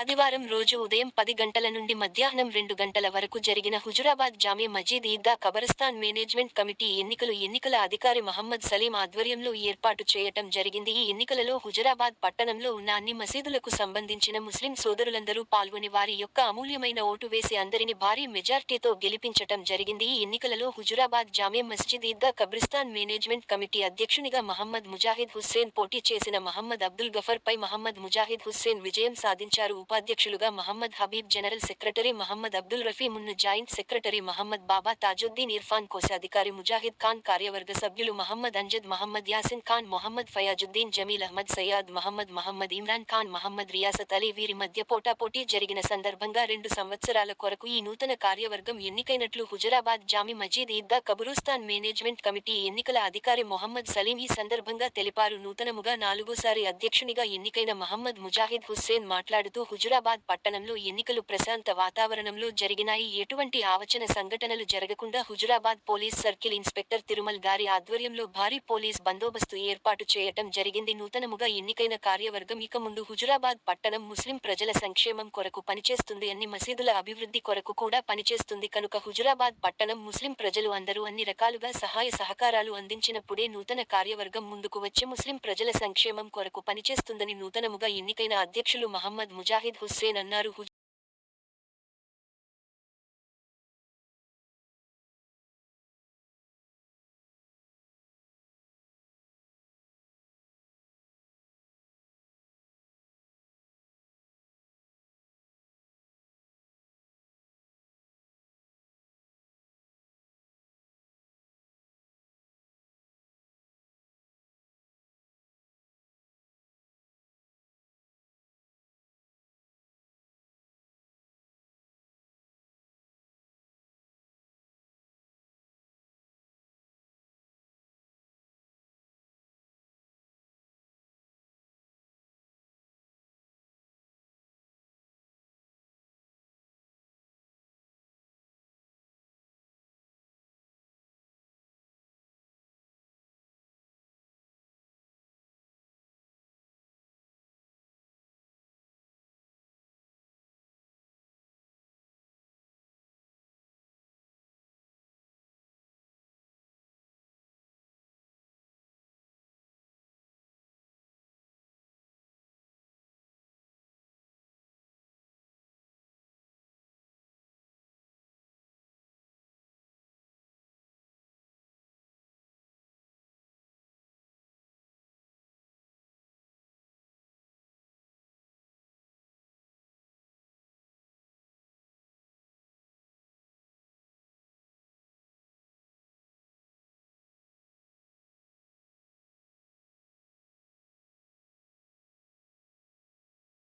ఆదివారం రోజు ఉదయం పది గంటల నుండి మధ్యాహ్నం రెండు గంటల వరకు జరిగిన హుజురాబాద్ జామే మజీద్ ఈద్గా కబరస్తాన్ మేనేజ్మెంట్ కమిటీ ఎన్నికలు ఎన్నికల అధికారి మహమ్మద్ సలీం ఆధ్వర్యంలో ఏర్పాటు చేయటం జరిగింది. ఈ ఎన్నికలలో హుజురాబాద్ పట్టణంలో ఉన్న అన్ని మసీదులకు సంబంధించిన ముస్లిం సోదరులందరూ పాల్గొని వారి యొక్క అమూల్యమైన ఓటు వేసి అందరిని భారీ మెజార్టీతో గెలిపించటం జరిగింది. ఈ ఎన్నికలలో హుజురాబాద్ జామే మస్జిద్ ఈద్గా కబ్రిస్తాన్ మేనేజ్మెంట్ కమిటీ అధ్యక్షునిగా మహమ్మద్ ముజాహిద్ హుస్సేన్ పోటీ చేసిన మహమ్మద్ అబ్దుల్ గఫర్ పై మహమ్మద్ ముజాహిద్ హుస్సేన్ విజయం సాధించారు. ఉపాధ్యక్షులుగా Mohammed Habib general secretary Mohammed Abdul Rafi Munna joint secretary Mohammed Baba Tajuddin Irfan కోశాధికారి ముజాహిద్ ఖాన్ కార్యవర్గ సభ్యులు మహమ్మద్ అంజద్ మహమ్మద్ యాసిన్ ఖాన్ మొహమ్మద్ ఫయాజుద్దీన్ జమీల్ అహ్మద్ సయ్యాద్ మహమ్మద్ మహమ్మద్ ఇమ్రాన్ ఖాన్ మహమ్మద్ రియాసత్ అలీ వీరి మధ్య పోటాపోటీ జరిగిన సందర్భంగా రెండు సంవత్సరాల కొరకు ఈ నూతన కార్యవర్గం ఎన్నికైనట్లు హుజరాబాద్ జామి మజీద్ ఈద్గా కబురుస్తాన్ మేనేజ్మెంట్ కమిటీ ఎన్నికల అధికారి మొహమ్మద్ సలీం ఈ సందర్భంగా తెలిపారు. నూతనముగా నాలుగోసారి అధ్యక్షునిగా ఎన్నికైన మహమ్మద్ ముజాహిద్ హుస్సేన్ మాట్లాడుతూ హుజురాబాద్ పట్టణంలో ఎన్నికలు ప్రశాంత వాతావరణంలో జరిగినాయి. ఎటువంటి ఆవచన సంఘటనలు జరగకుండా Huzurabad police circle inspector Tirumal గారి ఆధ్వర్యంలో భారీ పోలీస్ బందోబస్తు ఏర్పాటు చేయటం జరిగింది. నూతనముగా ఎన్నికైన కార్యవర్గం ఇక ముందు హుజురాబాద్ పట్టణం ముస్లిం ప్రజల సంక్షేమం కొరకు పనిచేస్తుంది అన్ని మసీదుల అభివృద్ధి కొరకు కూడా పనిచేస్తుంది. కనుక హుజురాబాద్ పట్టణం ముస్లిం ప్రజలు అందరూ అన్ని రకాలుగా సహాయ సహకారాలు అందించినప్పుడే నూతన కార్యవర్గం ముందుకు వచ్చి ముస్లిం ప్రజల సంక్షేమం కొరకు పనిచేస్తుందని నూతనముగా ఎన్నికైన అధ్యక్షులు మహమ్మద్ ముజాహిద్ Hussein Anaru